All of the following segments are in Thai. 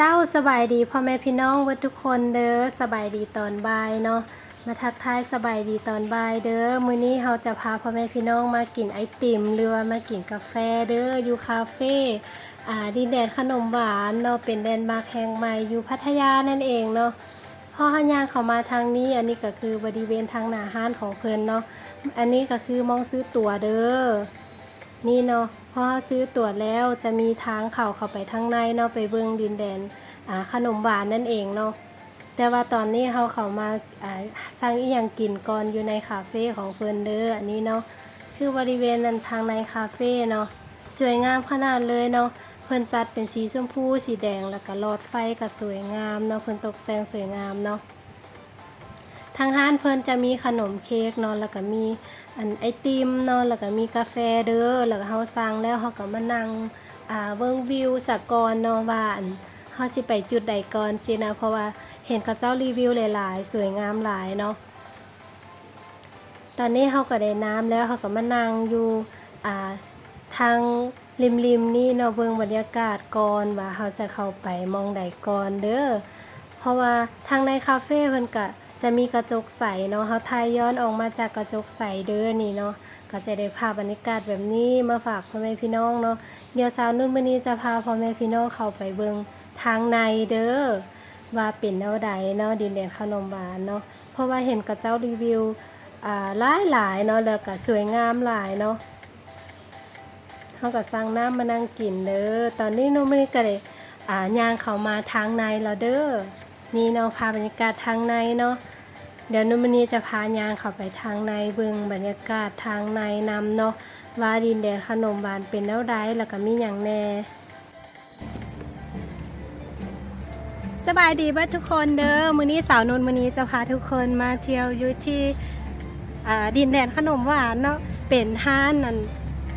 เจ้าสบายดีพ่อแม่พี่น้องวัดทุกคนเด้อสบายดีตอนบ่ายเนาะมาทักทายสบายดีตอนบ่ายเด้อมื้อนี้เราจะพาพ่อแม่พี่น้องมากินไอติมหรือว่ามากินกาแฟเด้ออยู่คาเฟ่อ่าดินแดนขนมหวานเนาะเป็นแลนมาร์คแห่งใหม่อยู่พัทยานั่นเองเนาะพอหันยางเข้ามาทางนี้อันนี้ก็คือบริเวณทางหน้าห้านของเพิ่นเนาะอันนี้ก็คือมองซื้อตั๋วเด้อ นี่เนาะพอซื้อตั๋วแล้วจะมีทางเข้าเข้าไปทางในเนาะไปเบิ่งดินแดนอ่าขนมหวานนั่นเองเนาะแต่ว่าตอนนี้เขาเข้ามาอ่าสั่งอีหยังกินก่อนอยู่ในคาเฟ่ของเฟิร์นเดอร์อันนี้เนาะคือบริเวณนั้นทางในคาเฟ่เนาะสวยงามขนาดเลยเนาะเพิ่นจัดเป็นสีชมพูสีแดงแล้วก็หลอดไฟก็สวยงามเนาะเพิ่นตกแต่งสวยงามเนาะทางห้านเพิ่นจะมีขนมเค้กเนาะแล้วก็มี อันไอติมเนาะแล้วก็มีกาแฟเด้อแล้วก็เฮาสั่งแล้วเฮาก็มานั่งอ่าเบิ่งวิวสะกอนเนาะว่าอันเฮาสิไปจุดใดก่อนสินะเพราะว่าเห็นเขาเจ้ารีวิวหลายๆ สวยงามหลายเนาะตอนนี้เฮาก็ได้น้ำแล้วเฮาก็มานั่งอยู่อ่าทางริมๆนี่เนาะเบิ่งบรรยากาศก่อนว่าเฮาจะเข้าไปมองใดก่อนเด้อเพราะว่าทางในคาเฟ่เพิ่นก็ จะมีกระจกใสเนาะเฮาถ่ายย้อนออกมาจากกระจกใสเด้อนี่เนาะก็จะได้ภาพบรรยากาศแบบนี้มาฝากพ่อแม่พี่น้องเนาะเดี๋ยวสาวนุ่นมื้อนี้จะพาพ่อแม่พี่น้องเข้าไปเบิ่งทางในเด้อว่าเป็นแนวใดเนาะดินแดนขนมหวานเนาะเพราะว่าเห็นกับเจ้ารีวิวอ่าหลายหลายๆเนาะแล้วก็สวยงามหลายเนาะเฮาก็สั่งน้ำมานั่งกินเด้อตอนนี้นุ่นมื้อนี้ก็ได้อ่ายางเขามาทางในแล้วเด้อ นี่เนาะพาบรรยากาศทางในเนาะเดี๋ยวนุ่มนี้จะพายางเข้าไปทางในเบิ่งบรรยากาศทางในนำเนาะว่าดินแดนขนมหวานเป็นแนวใดแล้วก็มีอย่างแน่สบายดีบิดทุกคนเด้อมื้อนี้สาวนนมื้อนี้จะพาทุกคนมาเที่ยวอยู่ที่ดินแดนขนมหวานเนาะเป็นห้านนั่น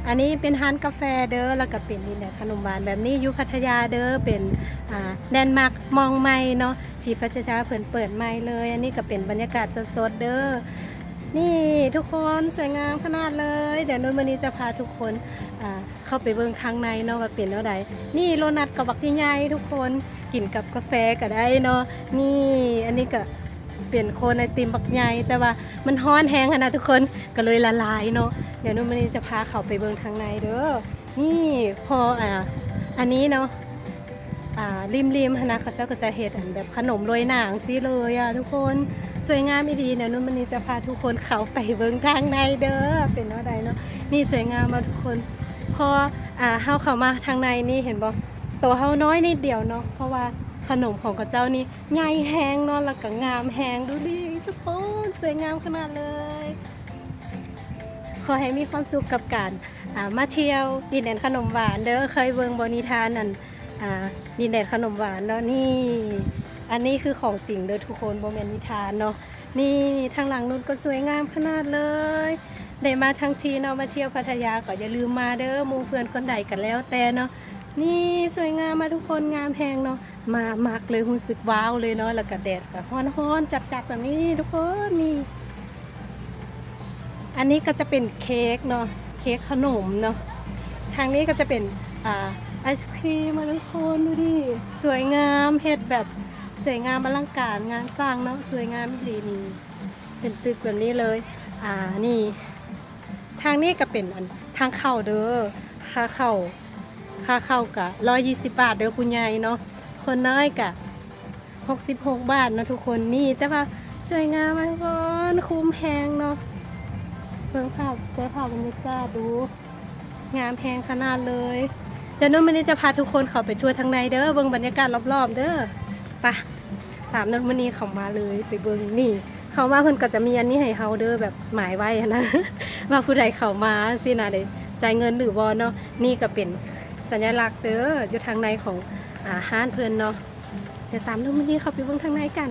อันนี้เป็นร้านกาแฟเด้อแล้วก็เป็นดินแดนขนมหวานแบบนี้อยู่พัทยาเด้อเป็นอ่าแดนมาร์กมองไม่เนาะที่พัทยาเพิ่นเปิดใหม่เลย อันนี้ก็เป็นบรรยากาศสดๆเด้อนี่ทุกคนสวยงามขนาดเลย เดี๋ยวนุ่นวันนี้จะพาทุกคนอ่าเข้าไปเบิ่งทางในเนาะว่าเป็นเท่าใดนี่โรนัทกับบักใหญ่ทุกคนกินกับกาแฟก็ได้เนาะนี่อันนี้ก็ เป็นโคนไอติมบักใหญ่แต่ว่ามันฮ้อนแห้งขนาดทุกคนก็เลยละลายเนาะเดี๋ยวนุ่นวันนี้จะพาเขาไปเบิ่งทางในเด้อนี่พออ่าอันนี้เนาะอ่าริมริมนะเขาเจ้าก็จะเห็ดอันแบบขนมโรยหนางซิเลยอะทุกคนสวยงามอีดีเดี๋ยวนุ่นวันนี้จะพาทุกคนเขาไปเบิ่งทางในเด้อเป็นว่าใดเนาะนี่สวยงามมาทุกคนพออ่าเฮาเข้ามาทางในนี่เห็นบ่ตัวเฮาน้อยนิดเดียวเนาะเพราะว่า ขนมของกับเจ้านี่ใหญ่แฮงเนาะแล้วก็งามแฮงดูดิทุกคนสวยงามขนาดเลย ขอให้มีความสุขกับการามาเที่ยวดินแดนขนมหวานเด้อเคยเบิงบนิทานนั่นดินแดนขนมหวานเนาะนี่ อันนี้คือของจริงเด้อทุกคนโบแมนนิทานเนาะนี่ทางหลังนู้นก็สวยงามขนาดเลยได้มาทั้งทีเนาะมาเที่ยวพัทยาก็อย่าลืมมาเด้อมูเพื่อนคนใดกันแล้วแต่เนาะนี่สวยงามมาทุกคนงามแพงเนาะ มามักเลยรู้สึกว้าวเลยเนาะแล้วก็แดดก็ฮ้อนๆจัดๆแบบนี้ทุกคนนี่อันนี้ก็จะเป็นเค้กเนาะเค้กขนมเนาะทางนี้ก็จะเป็นอ่าไอศครีมมาทุกคนดูดิสวยงามเฮ็ดแบบสวยงามอลังการงานสร้างเนาะสวยงามอีหลีนี่เป็นตึกแบบนี้เลย อ่านี่ ทางนี้ก็เป็นอันทางเข้าเด้อค่าเข้าค่าเข้ากะร้อยยี่สิบบาทเด้อคุณยายเนาะ คนน้อยกะหกสิบหกบาทเนาะทุกคนนี่ แต่ว่าสวยงามมากทุกคนคุ้มแพงเนาะเพิ่งภาพเจ้ภาพบรรยากาศดู งามแพงขนาดเลยเดี๋ยวนุ่นวันนี้จะพาทุกคนเข้าไปทัวร์ทางในเด้อเบิ่งบรรยากาศรอบๆเด้อไปะตามนุ่นวันนี้เขามาเลยไปเบิ่งนี่ เขามาเพิ่นก็จะมีอันนี้ให้เฮาเด้อแบบหมายไว้นะว่าผู้ใดเข้ามาสินะเด้จ่ายเงินหรือบ่เนาะนี่ก็เป็นสัญลักษณ์เด้ออยู่ทางในของ อาห้ารเพิ่นเนาะเดี๋ยวตามนุ่นวันนี้เข้าไปเบิ่งทางในกัน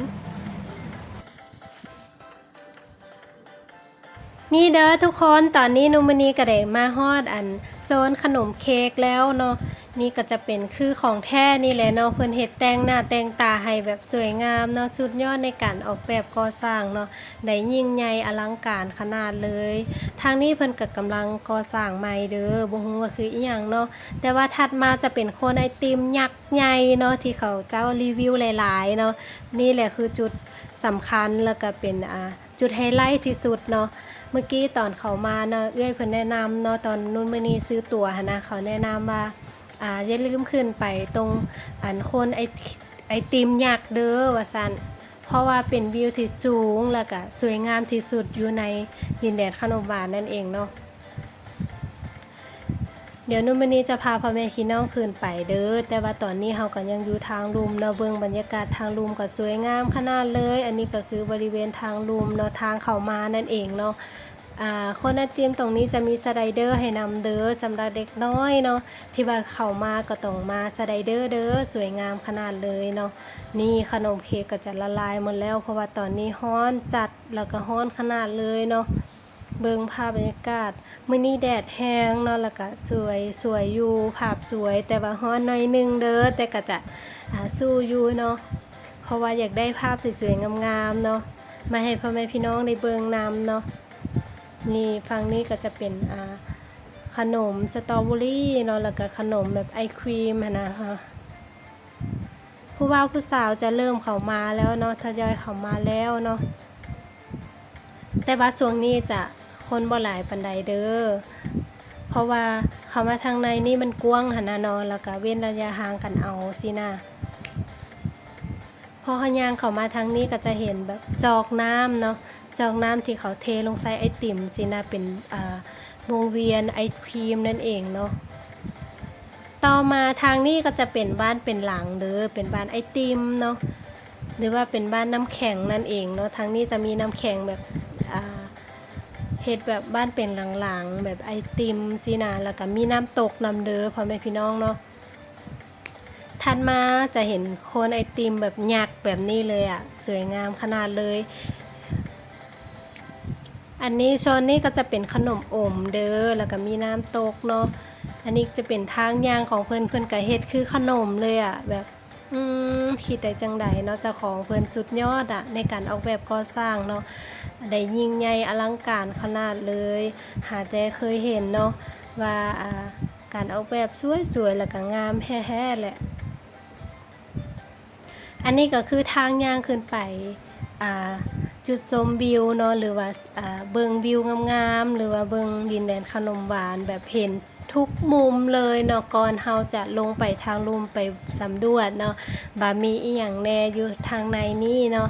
นี่เด้อทุกคนตอนนี้นุมนีกระเดมาฮอดอันโซนขนมเค้กแล้วเนาะนี่ก็จะเป็นคือของแท้นี่แหละเนาะเพิ่อนเฮ็ดแต่งหน้าแต่งตาให้แบบสวยงามเนาะสุดยอดในการออกแบบก่อสร้างเนาะได้ยิ่งใหญ่อลังการขนาดเลย ทางนี้เพิ่อนก็กำลังก่อสร้างใหม่เด้อบ่ฮู้ว่าคืออีหยังเนาะแต่ว่าถัดมาจะเป็นโคนไอติมยักษ์ใหญ่เนาะที่เขาเจ้ารีวิวหลายๆเนาะนี่แหละคือจุดสำคัญแล้วก็เป็นอ่าจุดไฮไลท์ที่สุดเนาะเมื่อกี้ตอนเขามาเนาะเอื้อยเพิ่นแนะนำเนาะตอนนุ่นมือนีซื้อตั๋วนนะเขาแนะนำว่า อ่าอย่าลืมขึ้นไปตรงอันโคนไอไอติมยักษ์เด้อว่าซันเพราะว่าเป็นวิวที่สูงแล้วก็สวยงามที่สุดอยู่ในดินแดนขนมหวานนั่นเองเนาะเดี๋ยวนุ่มื้อนี้จะพาพ่อแม่พี่น้องขึ้นไปเด้อแต่ว่าตอนนี้เฮาก็ยังอยู่ทางลุมเนาะเบิ่งบรรยากาศทางลุมก็สวยงามขนาดเลย อันนี้ก็คือบริเวณทางลุมเนาะทางเข้ามานั่นเองเนาะ คนไอติมตรงนี้จะมีสไลเดอร์ให้นำเด้อสำหรับเด็กน้อยเนาะที่ว่าเข้ามาก็ต้องมาสไลเดอร์เด้อสวยงามขนาดเลยเนาะนี่ขนมเค้กก็จะละลายหมดแล้ว เพราะว่าตอนนี้ฮ้อนจัดแล้วก็ฮ้อนขนาดเลยเนาะเบิ่งภาพบรรยากาศมื้อนี้แดดแห้งเนาะแล้วก็สวยสวยอยู่ภาพสวย แต่ว่าฮ้อนหน่อยหนึงเด้อแต่ก็จะสู้อยู่เนาะเพราะว่าอยากได้ภาพสวยๆงามๆเนาะมาให้พ่อแม่พี่น้องได้เบิ่งนำเนาะ นี่ฝั่งนี้ก็จะเป็นอ่าขนมสตรอเบอรี่เนาะแล้วก็ขนมแบบไอครีมนะคะผู้บ่าวผู้สาวจะเริ่มเข้ามาแล้วเนาะทยอยเข้ามาแล้วเนาะแต่ว่าช่วงนี้จะคนบ่หลายปันใดเด้อเพราะว่าเข้ามาทางในนี่มันกว้างหันนะเนาะแล้วก็เว้นระยะห่างกันเอาสินะพอขย่างเข้ามาทางนี้ก็จะเห็นแบบจอกน้ำเนาะ จอกน้ำที่เขาเทลงใส่ไอติมสินะเป็นวงเวียนไอครีมนั่นเองเนาะต่อมาทางนี้ก็จะเป็นบ้านเป็นหลังเด้อเป็นบ้านไอติมเนาะหรือว่าเป็นบ้านน้ำแข็งนั่นเองเนาะทางนี้จะมีน้ำแข็งแบบเฮ็ดแบบบ้านเป็นหลังๆแบบไอติมสินะแล้วก็มีน้ำตกนำเด้อพ่อแม่พี่น้องเนาะถัดมาจะเห็นโคนไอติมแบบหยักแบบนี้เลยอะ่ะ สวยงามขนาดเลย อันนี้โซนนี้ก็จะเป็นขนมอมเด้อแล้วก็มีน้ำตกเนาะอันนี้จะเป็นทางย่างของเพื่อนเพื่อนกะเฮ็ดคือขนมเลยอะ่ะแบบอืมคิดได้จังใดเนาะเจ้าของเพื่อนสุดยอดอะ่ะในการออกแบบก่อสร้างเนาะได้ยิ่งใหญ่อลังการขนาดเลย หาแต่เคยเห็นเนาะว่าอ่าการออกแบบสวยๆแล้วก็งามแฮ่ๆแหละอันนี้ก็คือทางย่างขึ้นไปอ่า จุดชมวิวเนาะหรือว่าเบิงวิวงามๆหรือว่าเบิงดินแดนขนมหวานแบบเห็นทุกมุมเลยเนาะก่อนเฮาจะลงไปทางลุมไปสำรวจเนาะบามีอีหยังแน่อยู่ทางในนี่เนาะ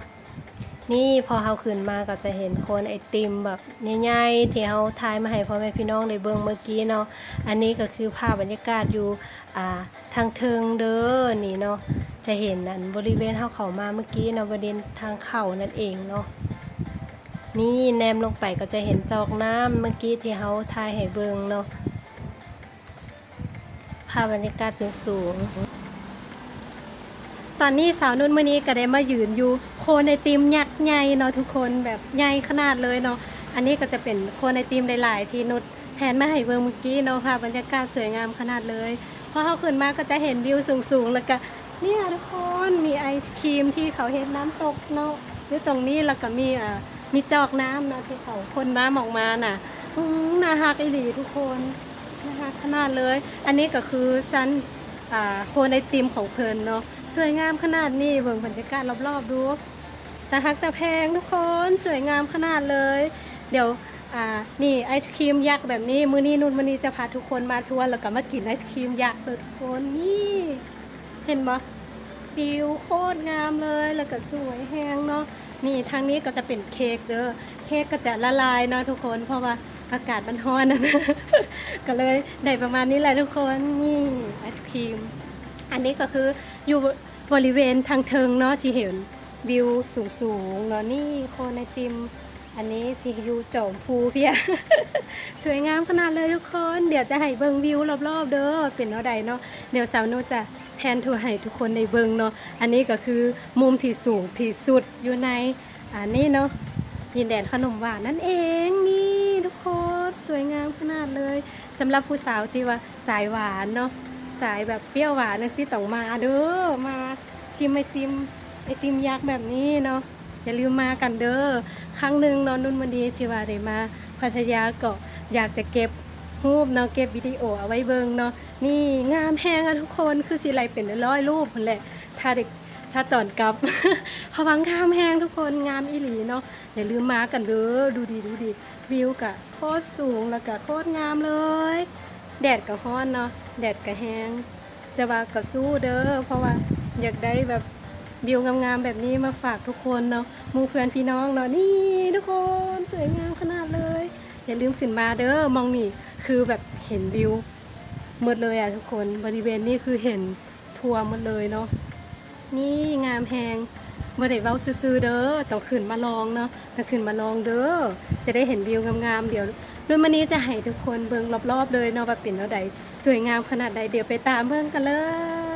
นี่พอเฮาขึ้นมาก็จะเห็นคนไอติมแบบใหญ่ๆที่เฮาทายมาให้พ่อแม่พี่น้องได้เบิ่งเมื่อกี้เนาะอันนี้ก็คือภาพบรรยากาศอยู่อ่าทางเทิงเด้อนี่เนาะ จะเห็นอันบริเวณเฮาเขามาเมื่อกี้เนาะบริเวณทางเข้านั่นเองเนาะนี่แนมลงไปก็จะเห็นจอกน้ำเมื่อกี้ที่เขาทายให้เบิงเนาะภาพบรรยากาศสูงๆ ตอนนี้สาวนุ่นเมื่อนี้ก็ได้มายืนอยู่ โคนไอติมยักษ์ใหญ่เนาะทุกคนแบบใหญ่ขนาดเลยเนาะอันนี้ก็จะเป็นโคนไอติมหลาย ๆ ที่นุชแผนมาให้เบิงเมื่อกี้เนาะค่ะบรรยากาศสวยงามขนาดเลยพอเขาขึ้นมาก็จะเห็นวิวสูงๆ แล้วก็ เนี่ยทุกคนมีไอครีมที่เขาเห็นน้ำตกเนาะอยู่ตรงนี้แล้วก็มีอ่ามีจอกน้ำนะที่เขาพ่นน้ำออกมาน่ะน่าฮักอีหลีทุกคนน่าฮักขนาดเลย อันนี้ก็คือซันอ่าโคนไอติมของเพลินเนาะสวยงามขนาดนี้เบิ่งบรรยากาศรอบๆดูแต่ฮักแต่แพงทุกคนสวยงามขนาดเลย เดี๋ยวอ่านี่ไอศครีมยักษ์แบบนี้ มือนี้นุ่นมือนี้จะพาทุกคนมาทัวร์แล้วก็มากินไอศครีมยักษ์เลยทุกคนนี่ เห็นปะวิวโคตรงามเลยแล้วก็สวยแฮงเนาะนี่ทางนี้ก็จะเป็นเค้กเด้อเค้กก็จะละลายเนาะทุกคนเพราะว่าอากาศมันร้อนนะก็เลยได้ประมาณนี้แหละทุกคนนี่ไอศครีม อันนี้ก็คืออยู่บริเวณทางเทิงเนาะที่เห็นวิวสูงๆเนาะนี่โคนไอติม อันนี้ที่อยู่จอมภูเพียสวยงามขนาดเลยทุกคน เดี๋ยวจะให้เบิงวิวรอบๆเด้อเป็นเนาะใดเนาะเดี๋ยวสาวนุจะ แพนทัวร์ให้ทุกคนในเบิงเนาะอันนี้ก็คือมุมที่สูงที่สุดอยู่ในอันนี้เนาะยินแดนขนมหวานนั่นเองนี่ทุกคนสวยงามขนาดเลยสำหรับผู้สาวที่ว่าสายหวานเนาะสายแบบเปรี้ยวหวานนะสิต้องมาเด้อมาชิมไอติมไอติมยักษ์แบบนี้เนาะอย่าลืมมากันเด้อครั้งหนึ่งนอนนุ่นมันดีที่ว่าได้มาพัทยาก็อยากจะเก็บ รูปเนาะเก็บวิดีโอเอาไว้เบิงเนาะนี่งามแฮงอะทุกคนคือสิไรเป็นร้อยรูปพุ่นแหละถ้าเด็กถ้าตอนกลับพวังงามแฮงทุกคนงามอีหลีเนาะอย่าลืมมากันเด้อดูดีดูดีวิวกะโคตรสูงแล้วก็โคตรงามเลย แดดก็ร้อนเนาะแดดก็แห้งแต่ว่าก็สู้เด้อเพราะว่าอยากได้แบบวิวงามๆแบบนี้มาฝากทุกคนเนาะมูเพื่อนพี่น้องเนาะนี่ทุกคนสวยงามขนาดเลย อย่าลืมขึ้นมาเด้อมองนี่ คือแบบเห็นวิวหมดเลยอะทุกคนบริเวณนี้คือเห็นทัวร์หมดเลยเนาะนี่งามแพงบ่ได้เว้าซื่อๆเด้อต้องขึ้นมาลองเนาะต้องขึ้นมาลองเด้อจะได้เห็นวิวงามๆเดี๋ยวด้วยวันนี้จะให้ทุกคนเบิ่งรอบๆเลยเนาะว่าเป็นเท่าใดสวยงามขนาดใดเดี๋ยวไปตามเบิ่งกันเลย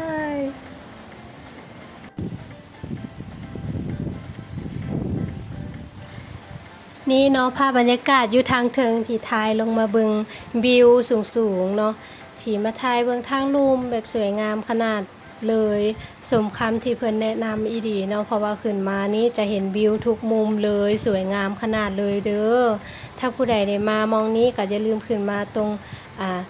นี่เนาะภาพบรรยากาศอยู่ทางเทิงที่ทายลงมาเบิงวิวสูงๆเนาะที่มาทายเบิงทางลุ่มแบบสวยงามขนาดเลยสมคำที่เพิ่อนแนะนำอีดีเนาะเพราะว่าขึ้นมานี่จะเห็นวิวทุกมุมเลยสวยงามขนาดเลยเด้อถ้าผู้ใดได้มามองนี้ก็อย่าลืมขึ้นมาตรงอ่า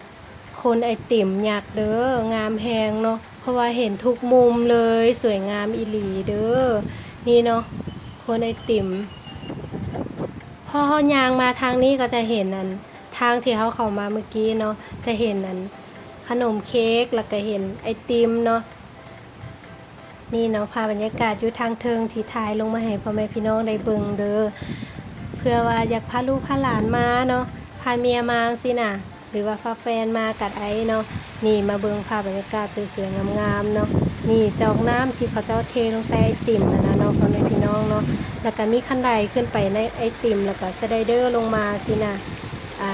คนไอติ่มอยากเด้องามแฮงเนาะเพราะว่าเห็นทุกมุมเลยสวยงามอีหลีเด้อนี่เนาะคนไอติ่ม พอเขายางมาทางนี้ก็จะเห็นนั้นทางที่เขาเข้ามาเมื่อกี้เนาะจะเห็นนั้น ขนมเค้กแล้วก็เห็นไอติมเนาะนี่เนาะพาบรรยากาศอยู่ทางเทิงที่ถ่ายลงมาให้พ่อแม่พี่น้องได้เบิ่งเด้อเพื่อว่าอยากพาลูกพาหลานมาเนาะพาเมียมาสินะหรือว่าพาแฟนมากัดไอเนาะนี่มาเบิ่งภาพบรรยากาศสวยๆงามๆเนาะนี่จอกน้ำที่เขาเจ้าเทลงใส่ไอติมนะนะเนาะพ่อแม่พี่น้ องเนาะแล้วก็มีขั้นไดขึ้นไปในไอติม แล้วก็สไลเดอร์ลงมาสินะอ่า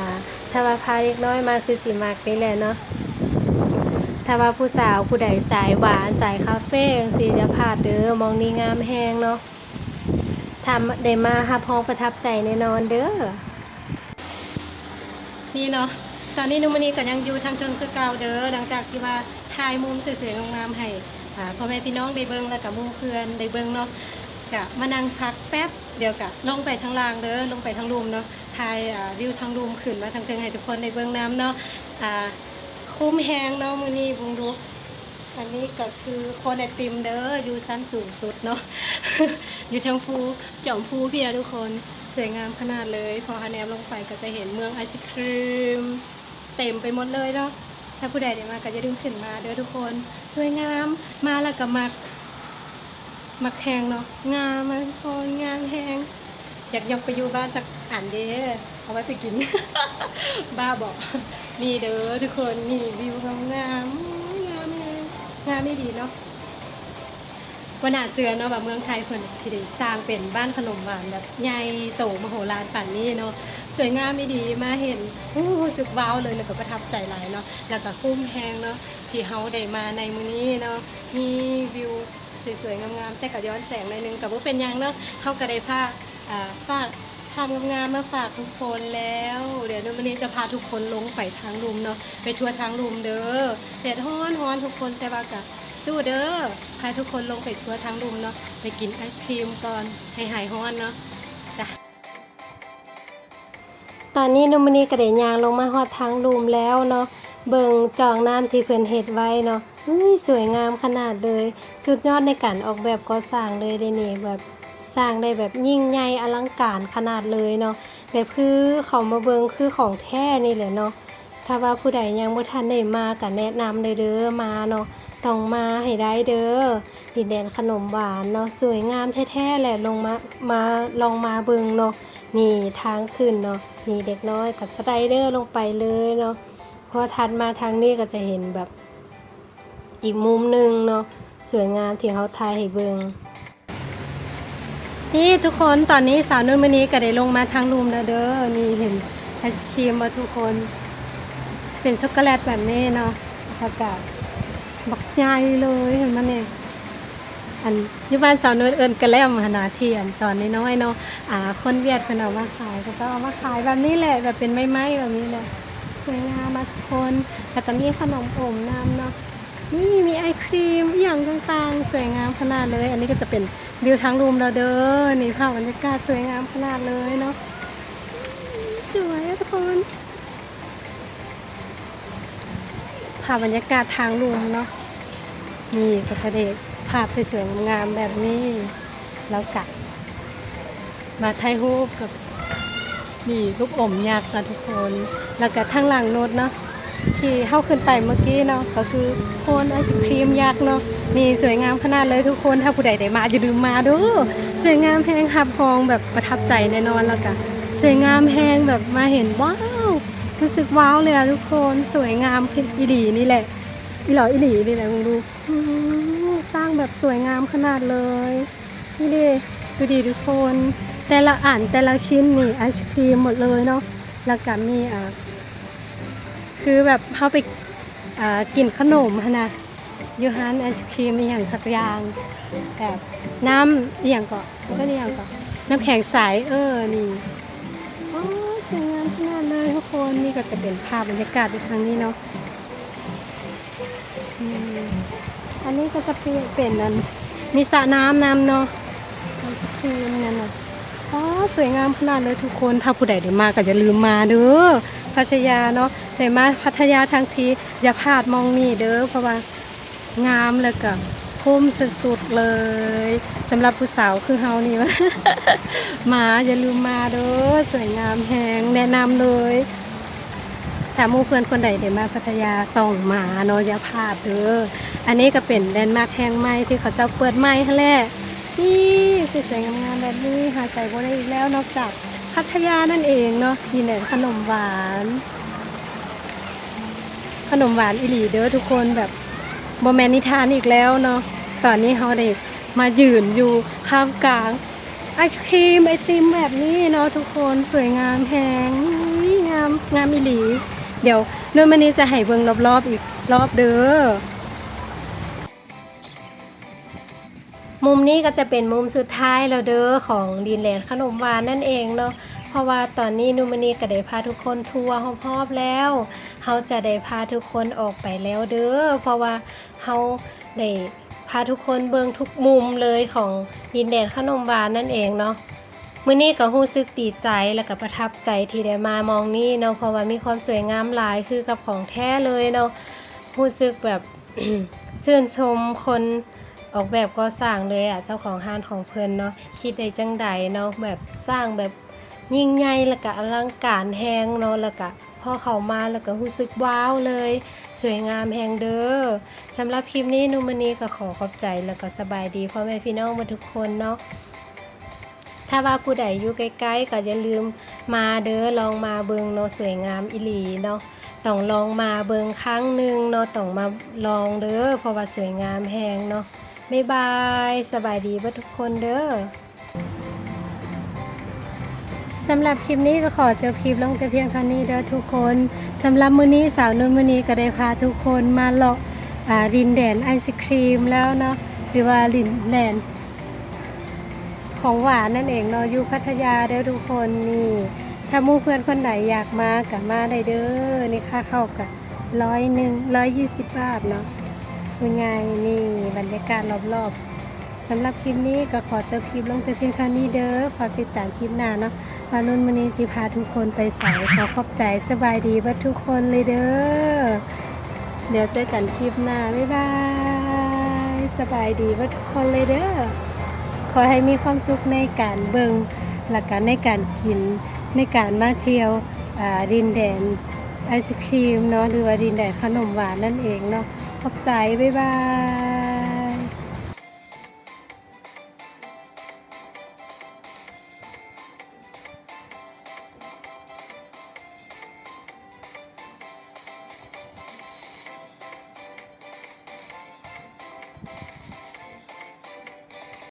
ถ้าว่าพาเล็กน้อยมาคือสีมากนี่แหละเนาะถ้าว่าผู้สาวผู้ใดสายหวานสายคาเฟ่สีจะพาดเด้อมองนี่งามแฮงเนาะทำได้มาฮับห้องประทับใจแน่นอนเด้อนี่เนาะตอนนี้นุมนีก็ยังอยู่ทางเทิงคือเก่าเด้อหลังจากที่ว่าถ่ายมุมสวยๆงามๆให้พ่อแม่พี่น้องได้เบิ่งแล้วกับมู่เพื่อนได้เบิ่งเนาะ กะมานั่งพักแป๊บเดียวกะลงไปทางล่างเด้อลงไปทางรูมเนาะถ่ายวิวทางรูมขึ้นมาทางเทิงให้ทุกคนได้เบิ่งน้ำเนาะคุ้มแหงเนาะมือนี้บุงดูอันนี้ก็คือโคนไอติมเด้ออยู่ชั้นสูงสุดเนาะอยู่ทางภูจ่อมภูเพียทุกคนสวยงามขนาดเลย พอคะแนนลงไปก็จะเห็นเมืองไอศครีมเต็มไปหมดเลยเนาะถ้าผู้ใดได้มาก็จะดึงขึ้นมาเด้อทุกคน สวยงามมาแล้วก็มา มักแหงเนาะ งามมันพองามแหงอยากยกไปอยู่บ้านสักอันเด้เอาไว้ไปกิน บ้าบอกนี่เด้อทุกคนนี่วิวงามงามงามงามงามไม่ดีเนาะวันหนาเสือเนาะแบบเมืองไทยเพิ่นสิได้สร้างเป็นบ้านขนมหวานแบบใหญ่โตมโหฬารป่านนี้เนาะสวยงามไม่ดีมาเห็นอู้รู้สึกว้าวเลยแล้วก็ประทับใจหลายเนาะแล้วก็คุ้มแหงเนาะที่เฮาได้มาในมื้อนี้เนาะมีวิว สวยๆงามๆแต่ก็ย้อนแสงหน่อยนึงกับว่าเป็นยังเนาะเขาก็ได้ภาคอ่าฝากภาพงามๆมาฝากทุกคนแล้ว เดี๋ยววันนี้จะพาทุกคนลงไปทางลุมเนาะไปทัวร์ทางลุมเด้อแดดฮ้อนฮ้อนทุกคนแต่ว่ากับสู้เด้อพาทุกคนลงไปทัวร์ทางลุมเนาะไปกินไอศครีมก่อนให้หายฮ้อนเนาะจ้ะตอนนี้นุมนีกระเดยางลงมาฮอดทางลูมแล้วเนาะ เบิงจองน้ำที่เพิ่นเฮ็ดไว้เนาะเฮ้ยสวยงามขนาดเลย สุดยอดในการออกแบบก่อสร้างเลยเด้นี่แบบสร้างได้แบบยิ่งใหญ่อลังการขนาดเลยเนาะแบบคือเขามาเบิงคือของแท้นี่แหละเนาะถ้าว่าผู้ใดยังบ่ทันได้มาก็แนะนำเลยเด้อมาเนาะต้องมาให้ได้เด้อดินแดนขนมหวานเนาะสวยงามแท้ๆแหละลงมามาลองมาเบิงเนาะนี่ทางขึ้นเนาะนี่เด็กน้อยกับสไลเดอร์ลงไปเลยเนาะ พอทันมาทางนี้ก็จะเห็นแบบอีกมุมหนึ่งเนาะสวยงามที่เขาถ่ายให้เบิงนี่ทุกคนตอนนี้สาวนุ่นมณีก็ได้ลงมาทางรูมแล้วเด้อนี่เห็นไอศครีมมาทุกคน เป็นช็อกโกแลตแบบนี้เนาะอากาศบักใหญ่เลยเห็นมันเนี่ยอันยุบานสาวน้อยเอิญกระแลมหนาเทียนตอนน้อยๆเนาะอ่าคนเวียดเพิ่นเอามาขายก็ต้องเอามาขายแบบนี้แหละแบบเป็นไม้ๆแบบนี้แหละ วยงามมาทุกคน แล้วก็มีขนมอมน้ำเนาะ นี่มีไอครีมอย่างต่างๆ สวยงามขนาดเลย อันนี้ก็จะเป็นวิวทางรูมเราเด้อ นี่ภาพบรรยากาศสวยงามขนาดเลยเนาะ สวยทุกคนภาพบรรยากาศทางรูมเนาะ นี่ก็จะได้ภาพสวยๆงามๆแบบนี้ แล้วกะมาถ่ายรูปกับ นี่ลูกอมยักษ์นะทุกคน แล้วก็ทางหลังโน้ตเนาะที่เข้าขึ้นไปเมื่อกี้เนาะก็คือโคนไอศครีมยักษ์เนาะนี่สวยงามขนาดเลยทุกคนถ้าผู้ใดได้มาอย่าลืมมาดูสวยงามแพงหับพองแบบประทับใจแน่นอนแล้วกันสวยงามแพงแบบมาเห็นว้าวรู้สึกว้าวเลยอะทุกคนสวยงามอีหลีนี่แหละอีหล่ออีหลีนี่แหละมึงดูสร้างแบบสวยงามขนาดเลยนี่ดิดูดิทุกคน แต่ละอ่านแต่ละชิ้นนี่ไอศครีมหมดเลยเนาะแล้วก็มีอ่าคือแบบเขาไปอ่ากินขนมหั้นะยูฮานไอศครีมมีอย่างสักอย่างแบบน้ำอย่างก็ก็อย่างก็น้ำแข็งใสเออนี่โอ้สวยงามขนาดเลยทุกคนนี่ก็จะเป็นภาพบรรยากาศในครั้งนี้เนาะอันนี้ก็จะเป็นเป็นนั้นมีสระน้ำน้ำเนาะไอศครีมนั่นน่ะ สวยงามขนาดเลยทุกคน ถ้าผู้ใดได้มาก็อย่าลืมมาเด้อพัทยาเนาะแต่มาพัทยาทางทีอย่าพลาดมองนี่เด้อเพราะว่างามเลยกับคุ้มสุดๆเลยสำหรับผู้สาวคือเฮานี่วะมาอย่าลืมมาเด้อสวยงามแหงแนะนำเลยถ้ามู่เพื่อนคนใดได้มาพัทยาต้องมาเนาะอย่าพลาดเด้ออันนี้ก็เป็นแลนด์มาร์คแห่งใหม่ที่เขาเจ้าเปิดใหม่หั่นแหละ นี่สวยๆงามๆแบบนี้หาใส่บ่ได้อีกแล้วนอกจากพัทยานั่นเองเนาะนี่แหละขนมหวาน ขนมหวานอิหลีเด้อทุกคนแบบโมแมนนิทานอีกแล้วเนาะตอนนี้เขาได้มายืนอยู่ท่ามกลางไอศครีมไอติมแบบนี้เนาะทุกคนสวยงามแพงงามงามอิหลี เดี๋ยวเนื่อมันนี้จะให้เบิงรอบๆอีกรอบเด้อ มุมนี้ก็จะเป็นมุมสุดท้ายแล้วเด้อของดินแลนด์ขนมหวานนั่นเองเนาะเพราะว่าตอนนี้นุมนีก็ได้พาทุกคนทัวร์รอบๆแล้วเขาจะได้พาทุกคนออกไปแล้วเด้อเพราะว่าเขาได้พาทุกคนเบิ่งทุกมุมเลยของดินแดนขนมหวานนั่นเองเนาะมื้อนี้ก็รู้สึกดีใจและก็ประทับใจที่ได้มามองนี่เนาะเพราะว่ามีความสวยงามหลายคือกับของแท้เลยเนาะรู้สึกแบบชื่นชมคน ออกแบบก็สร้างเลยอะเจ้าของห้านของเพิ่นเนาะคิดได้จังใดเนาะแบบสร้างแบบยิ่งใหญ่แล้วก็อลังการแฮงเนาะแล้วก็พอเข้ามาแล้วก็รู้สึกว้าวเลย สวยงามแฮงเด้อสำหรับคลิปนี้นุมณีก็ขอขอบใจแล้วก็สบายดีพ่อแม่พี่น้องมาทุกคนเนาะถ้าว่าผู้ใดอยู่ใกล้ๆก็อย่าลืมมาเด้อลองมาเบิงเนาะสวยงามอิหลีเนาะต้องลองมาเบิงครั้งหนึ่งเนาะต้องมาลองเด้อเพราะว่าสวยงามแฮงเนาะ บ๊ายบาย สบายดีเบ่ทุกคนเด้อสำหรับคลิปนี้ก็ขอจบคลิปลงแต่เพียงเท่านี้เด้อทุกคนสำหรับมื้อนี้สาวนุ่นมื้อนี้ก็ได้พาทุกคนมาเลาะอ่าดินแดนไอศครีมแล้วเนาะหรือว่าดินแดนของหวานนั่นเองเนาะอยู่พัทยาเด้อทุกคนนี่ถ้ามู่เพื่อนคนไหนอยากมากับมาได้เด้อนี่ค่าเข้ากับร้อยหนึ่งร้อยยี่สิบบาทเนาะ เป็นไงนี่บรรยากาศรอบๆสำหรับคลิปนี้ก็ขอจบคลิปลงแต่เพียงเท่านี้เด้อฝากติดตามคลิปหน้าเนาะวานุนมณีสิพาทุกคนไปใส่ขอขอบใจสบายดีเบัดทุกคนเลยเด้อเดี๋ยวเจอกันคลิปหน้า บ๊ายบาย สบายดีเบัดทุกคนเลยเด้อขอให้มีความสุขในการเบิงหลักการในการกินในการมาเที่ยวดินแดนไอศครีมเนาะหรือว่าดินแดนขนมหวานนั่นเองเนาะ ขอบใจ บ๊ายบาย